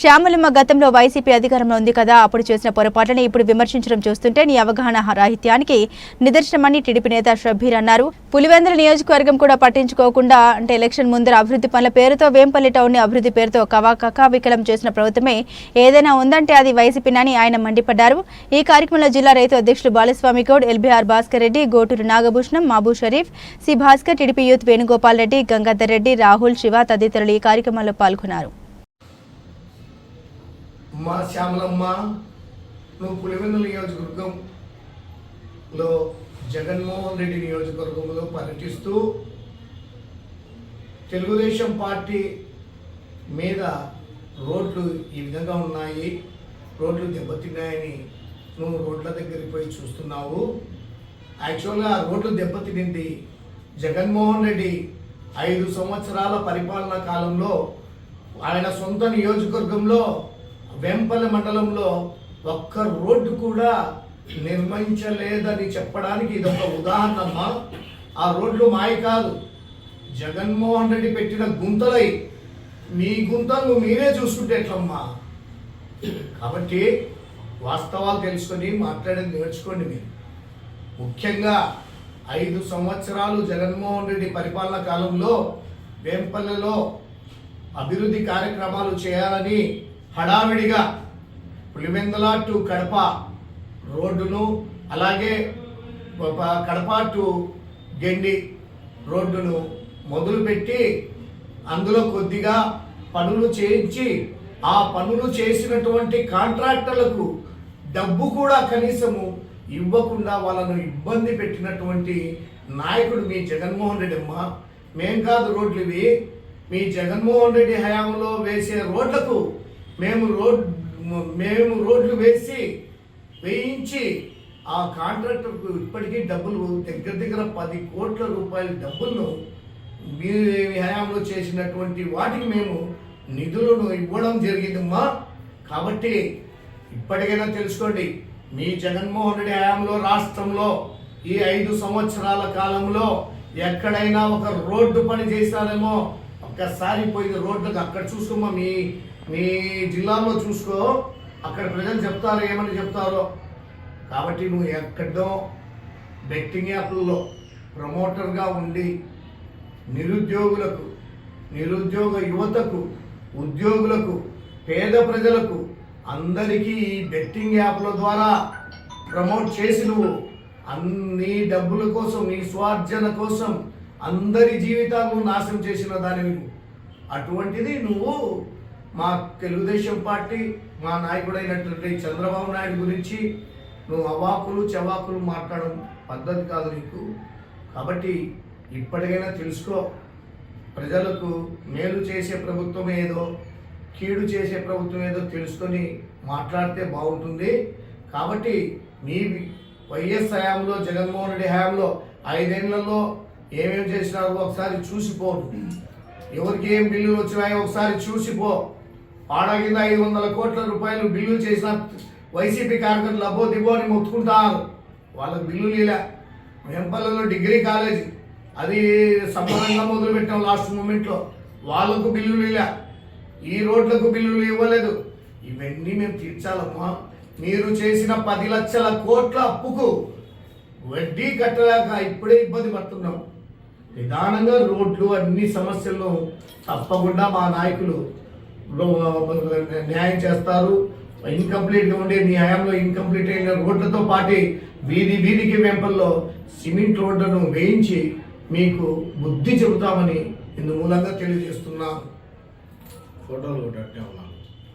శ్యామలమ్మ గతంలో వైసీపీ అధికారంలో ఉంది కదా అప్పుడు చేసిన పొరపాట్లని ఇప్పుడు విమర్శించడం చూస్తుంటే నీ అవగాహన రాహిత్యానికి నిదర్శనమని టీడీపీ నేత షబ్బీర్ అన్నారు. పులివెందుల నియోజకవర్గం కూడా పట్టించుకోకుండా అంటే ఎలక్షన్ ముందర అభివృద్ధి పనుల పేరుతో వేంపల్లి టౌన్ని అభివృద్ధి పేరుతో కవా వికలం చేసిన ప్రభుత్వమే ఏదైనా ఉందంటే అది వైసీపీనని ఆయన మండిపడ్డారు. ఈ కార్యక్రమంలో జిల్లా రైతు అధ్యక్షులు Balaswamy Goud LBR Bhaskar Reddy Goturu Nagabhushanam Mabu Sharif C Bhaskar TDP youth Venugopal Reddy Gangadhar Reddy Rahul Shiva తదితరులు ఈ కార్యక్రమంలో పాల్గొన్నారు. మా శ్యామలమ్మ నువ్వు పులివెందుల నియోజకవర్గంలో జగన్మోహన్ రెడ్డి నియోజకవర్గంలో పర్యటిస్తూ తెలుగుదేశం పార్టీ మీద రోడ్లు ఈ విధంగా ఉన్నాయి. రోడ్లు దెబ్బతిన్నాయని నువ్వు రోడ్ల దగ్గరికి పోయి చూస్తున్నావు. యాక్చువల్గా ఆ రోడ్లు దెబ్బతినింది జగన్మోహన్ రెడ్డి. ఐదు సంవత్సరాల పరిపాలనా కాలంలో ఆయన సొంత నియోజకవర్గంలో వెంపల మండలంలో ఒక్క రోడ్డు కూడా నిర్మించలేదని చెప్పడానికి ఇదొక ఉదాహరణ అమ్మా. ఆ రోడ్లు మాయ కాదు. జగన్మోహన్ రెడ్డి పెట్టిన గుంతలై మీ గుంతలు మీరే చూసుకుంటే ఎట్లమ్మా? కాబట్టి వాస్తవాలు తెలుసుకొని మాట్లాడేది నేర్చుకోండి మీరు. ముఖ్యంగా ఐదు సంవత్సరాలు జగన్మోహన్ రెడ్డి పరిపాలన కాలంలో వేంపల్లెలో అభివృద్ధి కార్యక్రమాలు చేయాలని హడావిడిగా పులివెందల టు కడప రోడ్డును అలాగే కడప టు గెండి రోడ్డును మొదలుపెట్టి అందులో కొద్దిగా పనులు చేయించి ఆ పనులు చేసినటువంటి కాంట్రాక్టర్లకు డబ్బు కూడా కనీసము ఇవ్వకుండా వాళ్ళను ఇబ్బంది పెట్టినటువంటి నాయకుడు మీ జగన్మోహన్ రెడ్డి అమ్మ. మేం కాదు రోడ్లు ఇవి. మీ జగన్మోహన్ రెడ్డి హయాంలో వేసే రోడ్లకు మేము రోడ్ మేము రోడ్లు వేసి వేయించి ఆ కాంట్రాక్టర్కు ఇప్పటికీ డబ్బులు దగ్గర దగ్గర పది కోట్ల రూపాయల డబ్బులను మీ హయాంలో చేసినటువంటి వాటికి మేము నిధులను ఇవ్వడం జరిగిందమ్మా. కాబట్టి ఇప్పటికైనా తెలుసుకోండి మీ జగన్మోహన్ రెడ్డి హయాంలో రాష్ట్రంలో ఈ ఐదు సంవత్సరాల కాలంలో ఎక్కడైనా ఒక రోడ్డు పని చేశారేమో ఒక్కసారి పోయి రోడ్లకు అక్కడ చూసుకోమా మీ మీ జిల్లాలో చూసుకో అక్కడ ప్రజలు చెప్తారు ఏమని చెప్తారో. కాబట్టి నువ్వు ఎక్కడో బెట్టింగ్ యాప్లలో ప్రమోటర్గా ఉండి నిరుద్యోగులకు నిరుద్యోగ యువతకు ఉద్యోగులకు పేద ప్రజలకు అందరికీ ఈ బెట్టింగ్ యాప్ల ద్వారా ప్రమోట్ చేసి నువ్వు అన్ని డబ్బుల కోసం నీ స్వార్జన కోసం అందరి జీవితాలను నాశనం చేసిన దానివి నువ్వు. అటువంటిది నువ్వు మా తెలుగుదేశం పార్టీ మా నాయకుడైనటువంటి చంద్రబాబు నాయుడు గురించి నువ్వు అవాకులు చవాకులు మాట్లాడడం పద్ధతి కాదు నీకు. కాబట్టి ఇప్పటికైనా తెలుసుకో ప్రజలకు మేలు చేసే ప్రభుత్వం ఏదో కీడు చేసే ప్రభుత్వం ఏదో తెలుసుకొని మాట్లాడితే బాగుంటుంది. కాబట్టి మీ వైఎస్ హయాంలో జగన్మోహన్ రెడ్డి హయాంలో ఐదేళ్ళలో ఏమేమి చేసినారో ఒకసారి చూసిపో. ఎవరికి ఏం బిల్లులు వచ్చినాయో ఒకసారి చూసిపో. పాడగిన ఐదు వందల కోట్ల రూపాయలు బిల్లు చేసిన వైసీపీ కార్యకర్తలు అబ్బో దిబో అని మొత్తుకుంటారు. వాళ్ళకు బిల్లు లేలా. వెంపల్లలో డిగ్రీ కాలేజీ. అది సమానంగా మొదలు పెట్టాం లాస్ట్ మూమెంట్లో. వాళ్ళకు బిల్లులు ఇలా ఈ రోడ్లకు బిల్లులు ఇవ్వలేదు ఇవన్నీ మేము తీర్చాలమ్మా. మీరు చేసిన పది లక్షల కోట్ల అప్పుకు వడ్డీ కట్టలేక ఇప్పుడే ఇబ్బంది పడుతున్నాం. నిదానంగా రోడ్లు అన్ని సమస్యల్లో తప్పకుండా మా నాయకులు న్యాయం చేస్తారు. ఇన్కంప్లీట్గా ఉండే మీ హయాంలో ఇన్కంప్లీట్ అయిన రోడ్లతో పాటు వీధి వీధికి వెంపల్లో సిమెంట్ రోడ్లను వేయించి మీకు బుద్ధి చెబుతామని ఇందు మూలంగా తెలియజేస్తున్నాను. ఫోటోలు కూడా ఉన్నాను